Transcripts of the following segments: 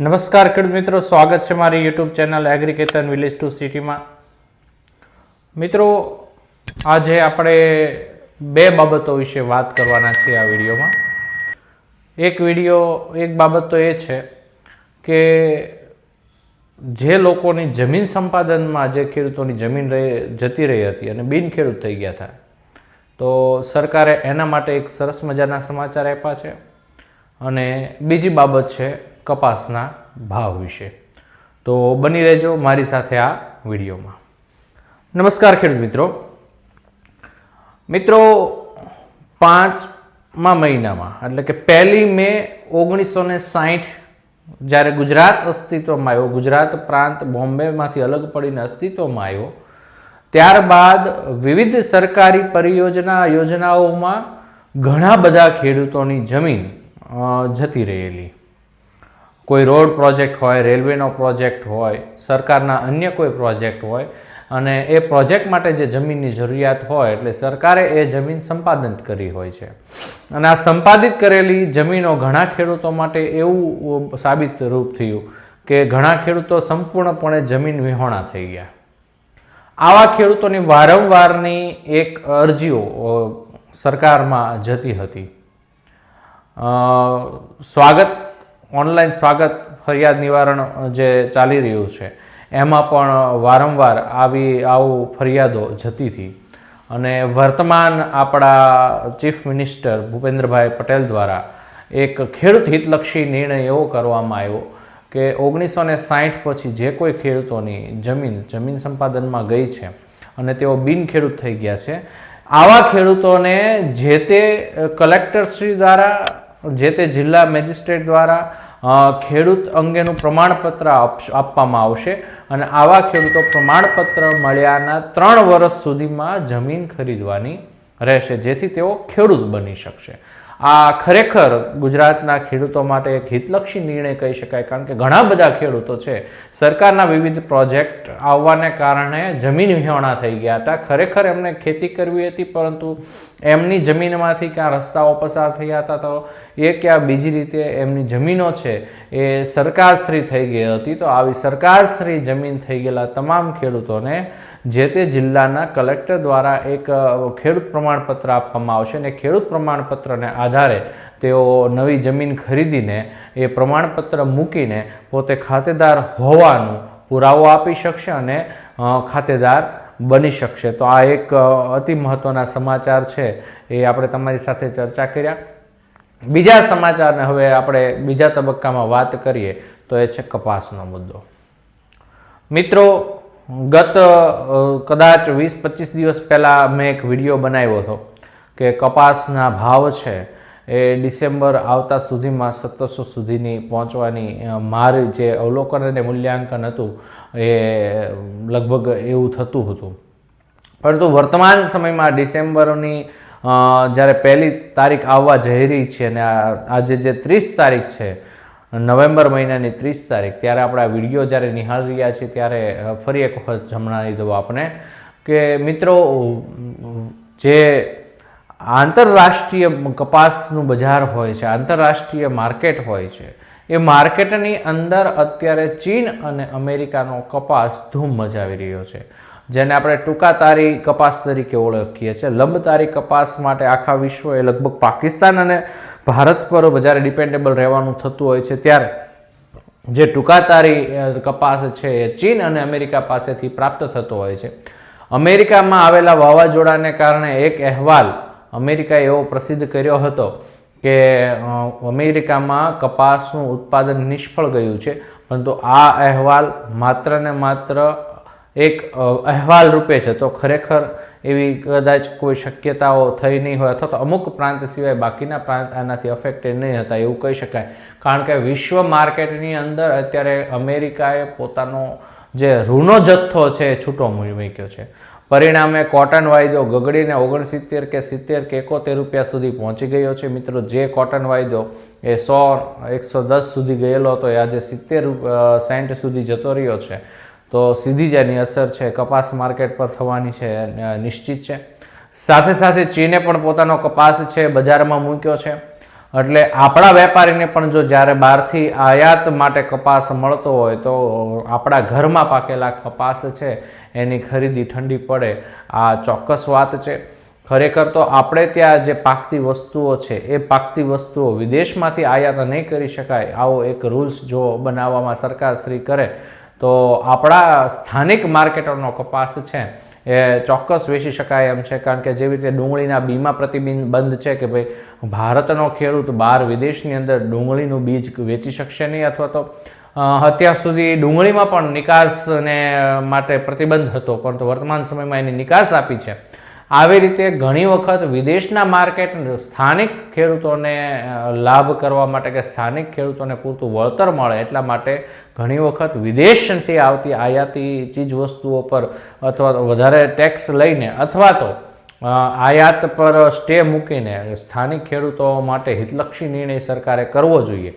નમસ્કાર, ખેડૂત મિત્રો. સ્વાગત છે મારી યુટ્યુબ ચેનલ એગ્રીકેટન વિલેજ ટુ સિટીમાં મિત્રો, આજે આપણે બે બાબતો વિશે વાત કરવાના છીએ આ વિડીયોમાં. એક વીડિયો, એક બાબત તો એ છે કે જે લોકોની જમીન સંપાદનમાં જે ખેડૂતોની જમીન જતી રહી હતી અને બિનખેડૂત થઈ ગયા હતા, તો સરકારે એના માટે એક સરસ મજાના સમાચાર આપ્યા છે. અને બીજી બાબત છે કપાસના ભાવ વિશે. તો બની રહેજો મારી સાથે આ વિડીયોમાં. નમસ્કાર ખેડૂત મિત્રો. મિત્રો, પાંચમા મહિનામાં, એટલે કે પહેલી મે ઓગણીસો ને સાહીઠ જ્યારે ગુજરાત અસ્તિત્વમાં આવ્યો, ગુજરાત પ્રાંત બોમ્બેમાંથી અલગ પડીને અસ્તિત્વમાં આવ્યો, ત્યારબાદ વિવિધ સરકારી પરિયોજના યોજનાઓમાં ઘણા બધા ખેડૂતોની જમીન જતી રહેલી. કોઈ રોડ પ્રોજેક્ટ હોય, રેલવેનો પ્રોજેક્ટ હોય, સરકારના અન્ય કોઈ પ્રોજેક્ટ હોય, અને એ પ્રોજેક્ટ માટે જે જમીનની જરૂરિયાત હોય, એટલે સરકારે એ જમીન સંપાદન કરી હોય છે. અને આ સંપાદિત કરેલી જમીનો ઘણા ખેડૂતો માટે એવું સાબિત રૂપ થયું કે ઘણા ખેડૂતો સંપૂર્ણપણે જમીન વિહોણા થઈ ગયા. આવા ખેડૂતોની વારંવારની એક અરજીઓ સરકારમાં જતી હતી. સ્વાગત ઓનલાઈન સ્વાગત ફરિયાદ નિવારણ જે ચાલી રહ્યું છે, એમાં પણ વારંવાર આવી, આવું ફરિયાદો જતી હતી. અને વર્તમાન આપણા ચીફ મિનિસ્ટર ભૂપેન્દ્રભાઈ પટેલ દ્વારા એક ખેડૂત હિતલક્ષી નિર્ણય એવો કરવામાં આવ્યો કે ઓગણીસો ને સાહીઠ પછી જે કોઈ ખેડૂતોની જમીન જમીન સંપાદનમાં ગઈ છે અને તેઓ બિન ખેડૂત થઈ ગયા છે, આવા ખેડૂતોને જે તે કલેક્ટરશ્રી દ્વારા જે તે જિલ્લા મેજિસ્ટ્રેટ દ્વારા ખેડૂત અંગેનું પ્રમાણપત્ર આપવામાં આવશે અને આવા ખેડૂતો પ્રમાણપત્ર મળ્યાના ત્રણ વર્ષ સુધીમાં જમીન ખરીદવાની રહેશે, જેથી તેઓ ખેડૂત બની શકશે. આ ખરેખર ગુજરાતના ખેડૂતો માટે એક હિતલક્ષી નિર્ણય કહી શકાય, કારણ કે ઘણા બધા ખેડૂતો છે, સરકારના વિવિધ પ્રોજેક્ટ આવવાને કારણે જમીન વિહોણા થઈ ગયા હતા. ખરેખર એમને ખેતી કરવી હતી, પરંતુ એમની જમીનમાંથી ક્યાં રસ્તાઓ પસાર થયા હતા તો એ ક્યાં બીજી રીતે એમની જમીનો છે એ સરકારશ્રી થઈ ગઈ હતી. તો આવી સરકારશ્રી જમીન થઈ ગયેલા તમામ ખેડૂતોને જે તે જિલ્લાના કલેક્ટર દ્વારા એક ખેડૂત પ્રમાણપત્ર આપવામાં આવશે અને ખેડૂત પ્રમાણપત્રને આધારે તેઓ નવી જમીન ખરીદીને એ પ્રમાણપત્ર મૂકીને પોતે ખાતેદાર હોવાનું પુરાવો આપી શકશે અને ખાતેદાર બની શકશે. તો આ એક અતિ મહત્ત્વના સમાચાર છે એ આપણે તમારી સાથે ચર્ચા કર્યા. બીજા સમાચારને હવે આપણે બીજા તબક્કામાં વાત કરીએ તો એ છે કપાસનો મુદ્દો. મિત્રો, ગત કદાચ વીસ પચીસ દિવસ પહેલાં મેં એક વીડિયો બનાવ્યો હતો કે કપાસના ભાવ છે એ ડિસેમ્બર આવતા સુધીમાં સત્તરસો સુધીની પહોંચવાની માર જે અવલોકન અને મૂલ્યાંકન હતું, એ લગભગ એવું થતું હતું. પરંતુ વર્તમાન સમયમાં ડિસેમ્બરની જ્યારે પહેલી તારીખ આવવા જઈ રહી છે અને આજે જે ત્રીસ તારીખ છે, નવેમ્બર મહિનાની ત્રીસ તારીખ, ત્યારે આપણે વીડિયો જ્યારે નિહાળી રહ્યા છીએ ત્યારે ફરી એક વખત જમણાવી દઉં આપણે કે મિત્રો, જે આંતરરાષ્ટ્રીય કપાસનું બજાર હોય છે, આંતરરાષ્ટ્રીય માર્કેટ હોય છે, એ માર્કેટની અંદર અત્યારે ચીન અને અમેરિકાનો કપાસ ધૂમ મચાવી રહ્યો છે. જેને આપણે ટૂંકા તારી કપાસ તરીકે ઓળખીએ છીએ. લંબતારી કપાસ માટે આખા વિશ્વ એ લગભગ પાકિસ્તાન અને ભારત પર વધારે ડિપેન્ડેબલ રહેવાનું થતું હોય છે. ત્યારે જે ટૂંકા તારી કપાસ છે એ ચીન અને અમેરિકા પાસેથી પ્રાપ્ત થતો હોય છે. અમેરિકામાં આવેલા વાવાઝોડાને કારણે એક અહેવાલ અમેરિકાએ એવો પ્રસિદ્ધ કર્યો હતો કે અમેરિકામાં કપાસનું ઉત્પાદન નિષ્ફળ ગયું છે. પરંતુ આ અહેવાલ માત્ર ને માત્ર એક અહેવાલ રૂપે છે. તો ખરેખર એવી કદાચ કોઈ શક્યતાઓ થઈ નહીં હોય અથવા તો અમુક પ્રાંત સિવાય બાકીના પ્રાંત આનાથી અફેક્ટેડ નહીં હતા એવું કહી શકાય. કારણ કે વિશ્વ માર્કેટની અંદર અત્યારે અમેરિકાએ પોતાનો જે ઋણો જથ્થો છે એ છૂટો મૂક્યો છે. પરિણામે કોટન વાયદો ગગડીને ઓગણસિત્તેર કે સિત્તેર કે એકોતેર રૂપિયા સુધી પહોંચી ગયો છે. મિત્રો, જે કોટન વાયદો એ સો, એકસો દસ સુધી ગયેલો હતો, એ આજે સિત્તેર સેન્ટ સુધી જતો રહ્યો છે. તો સીધી જ એની અસર છે. કપાસ માર્કેટ પર થવાની છે નિશ્ચિત છે. સાથે સાથે ચીને પણ પોતાનો કપાસ છે, બજારમાં મૂક્યો છે. એટલે આપણા વેપારીને પણ જો જ્યારે બહારથી આયાત માટે કપાસ મળતો હોય તો આપણા ઘરમાં પાકેલા કપાસ છે, એની ખરીદી ઠંડી પડે. આ ચોક્કસ વાત છે. ખરેખર તો આપણે ત્યાં જે પાકતી વસ્તુઓ છે, એ પાકતી વસ્તુઓ વિદેશમાંથી આયાત નહીં કરી શકાય. આવો એક રૂલ્સ જો બનાવવામાં સરકારશ્રી કરે, તો આપણા સ્થાનિક માર્કેટરનો કપાસ છે. એ ચોક્કસ વેચી શકાય એમ છે. કારણ કે જેવી રીતે ડુંગળીના બીમા પ્રતિબિંબ બંધ છે કે ભાઈ ભારતનો ખેડૂત બહાર વિદેશની અંદર ડુંગળીનું બીજ વેચી શકશે નહીં અથવા તો અત્યાર સુધી ડુંગળીમાં પણ નિકાસને માટે પ્રતિબંધ હતો. પરંતુ વર્તમાન સમયમાં એની નિકાસ આપી છે. આવી રીતે ઘણી વખત વિદેશના માર્કેટ સ્થાનિક ખેડૂતોને લાભ કરવા માટે કે સ્થાનિક ખેડૂતોને પૂરતું વળતર મળે એટલા માટે ઘણી વખત વિદેશથી આવતી આયાતી ચીજ વસ્તુઓ પર અથવા વધારે ટેક્સ લઈને અથવા તો આયાત પર સ્ટે મૂકીને સ્થાનિક ખેડૂતો માટે હિતલક્ષી નિર્ણય સરકારે કરવો જોઈએ.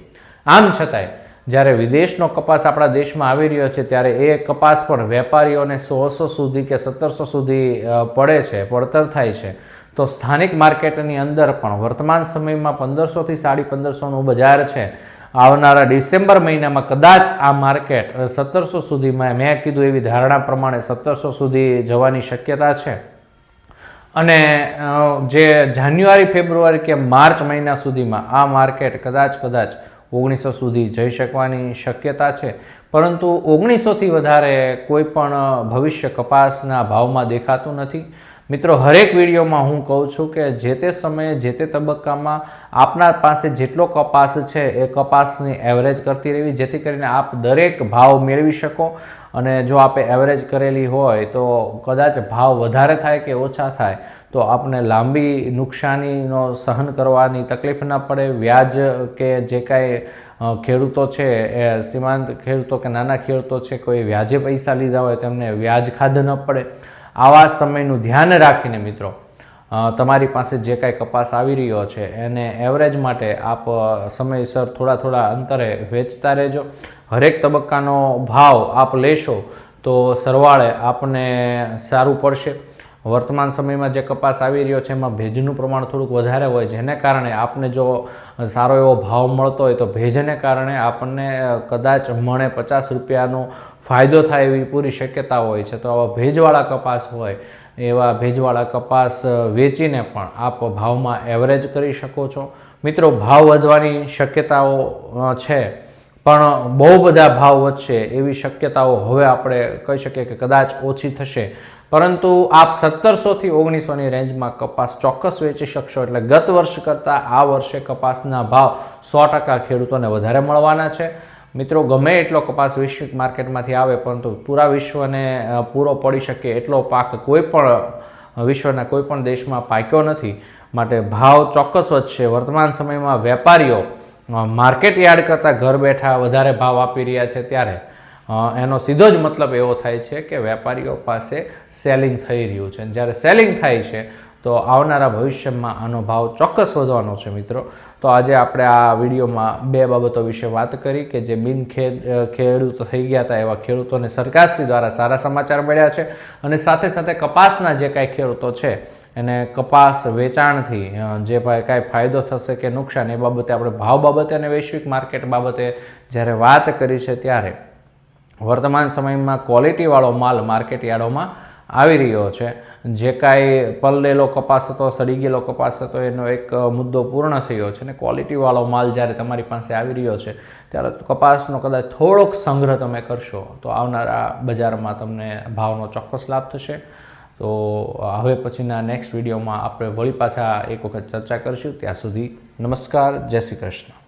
આમ છતાંય જ્યારે વિદેશનો કપાસ આપણા દેશમાં આવી રહ્યો છે, ત્યારે એ કપાસ પણ વેપારીઓને સોળસો સુધી કે સત્તરસો સુધી પડે છે, પડતર થાય છે. તો સ્થાનિક માર્કેટની અંદર પણ વર્તમાન સમયમાં પંદરસોથી સાડી પંદરસોનું બજાર છે. આવનારા ડિસેમ્બર મહિનામાં કદાચ આ માર્કેટ સત્તરસો સુધીમાં, મેં કીધું એવી ધારણા પ્રમાણે સત્તરસો સુધી જવાની શક્યતા છે. અને જે જાન્યુઆરી, ફેબ્રુઆરી કે માર્ચ મહિના સુધીમાં આ માર્કેટ કદાચ કદાચ ઓગણીસો સુધી જઈ શકવાની શક્યતા છે. પરંતુ ઓગણીસોથી વધારે કોઈ પણ ભવિષ્ય કપાસના ભાવમાં દેખાતું નથી. મિત્રો, હરેક વિડીયોમાં હું કહું છું કે જે તે સમયે, જે તે તબક્કામાં આપના પાસે જેટલો કપાસ છે, એ કપાસની એવરેજ કરતી રહેવી, જેથી કરીને આપ દરેક ભાવ મેળવી શકો. અને જો આપે એવરેજ કરેલી હોય, તો કદાચ ભાવ વધારે થાય કે ઓછા થાય, તો આપને લાંબી નુકસાનીનો સહન કરવાની તકલીફ ન પડે. વ્યાજ કે જે કાંઈ ખેડૂતો છે, એ સીમાંત ખેડૂતો કે નાના ખેડૂતો છે, કોઈ વ્યાજે પૈસા લીધા હોય, તેમને વ્યાજ ખાધ ન પડે. આવા સમયનું ધ્યાન રાખીને મિત્રો તમારી પાસે જે કાંઈ કપાસ આવી રહ્યો છે, એને એવરેજ માટે આપ સમયસર થોડા થોડા અંતરે વેચતા રહેજો. હરેક તબક્કાનો ભાવ આપ લેશો તો સરવાળે આપને સારું પડશે. વર્તમાન સમયમાં જે કપાસ આવી રહ્યો છે, એમાં ભેજનું પ્રમાણ થોડુંક વધારે હોય જેને કારણે આપને જો સારો એવો ભાવ મળતો હોય તો ભેજને કારણે આપણને કદાચ મણે પચાસ રૂપિયાનો ફાયદો થાય એવી પૂરી શક્યતા હોય છે. તો આવા ભેજવાળા કપાસ હોય, એવા ભેજવાળા કપાસ વેચીને પણ આપ ભાવમાં એવરેજ કરી શકો છો. મિત્રો, ભાવ વધવાની શક્યતાઓ છે. પણ બહુ બધા ભાવ વધશે એવી શક્યતાઓ હવે આપણે કહી શકીએ કે કદાચ ઓછી થશે. પરંતુ આપ સત્તરસોથી ઓગણીસોની રેન્જમાં કપાસ ચોક્કસ વેચી શકશો એટલે ગત વર્ષ કરતાં આ વર્ષે કપાસના ભાવ સો ટકા ખેડૂતોને વધારે મળવાના છે. મિત્રો, ગમે એટલો કપાસ વૈશ્વિક માર્કેટમાંથી આવે, પરંતુ પૂરા વિશ્વને પૂરો પડી શકે એટલો પાક કોઈ પણ વિશ્વના કોઈ પણ દેશમાં પાક્યો નથી. માટે ભાવ ચોક્કસ વધશે. વર્તમાન સમયમાં વેપારીઓ માર્કેટ યાર્ડ કરતાં ઘર બેઠા વધારે ભાવ આપી રહ્યા છે ત્યારે એનો સીધો જ મતલબ એવો થાય છે કે વેપારીઓ પાસે સેલિંગ થઈ રહ્યું છે. જ્યારે સેલિંગ થાય છે, તો આવનારા ભવિષ્યમાં આનો ભાવ ચોક્કસ વધવાનો છે મિત્રો. તો આજે આપણે આ વિડીયોમાં બે બાબતો વિશે વાત કરી કે જે બિન ખેડૂતો ખેડૂત થઈ ગયા હતા એવા ખેડૂતોને સરકારશ્રી દ્વારા સારા સમાચાર મળ્યા છે અને સાથે સાથે કપાસના જે કાંઈ ખેડૂતો છે એને કપાસ વેચાણથી જે કાંઈ ફાયદો થશે કે નુકસાન, એ બાબતે આપણે ભાવ બાબતે અને વૈશ્વિક માર્કેટ બાબતે જ્યારે વાત કરી છે ત્યારે વર્તમાન સમયમાં ક્વોલિટીવાળો માલ માર્કેટ યાર્ડોમાં આવી રહ્યો છે. જે કાંઈ પલળેલો કપાસ હતો સડી ગયેલો કપાસ હતો, એનો એક મુદ્દો પૂર્ણ થયો છે અને ક્વોલિટીવાળો માલ જ્યારે તમારી પાસે આવી રહ્યો છે, ત્યારે કપાસનો કદાચ થોડોક સંગ્રહ તમે કરશો, તો આવનારા બજારમાં તમને ભાવનો ચોક્કસ લાભ થશે. તો હવે પછીના નેક્સ્ટ વિડીયોમાં આપણે વળી પાછા એક વખત ચર્ચા કરીશું. ત્યાં સુધી નમસ્કાર, જય શ્રી કૃષ્ણ.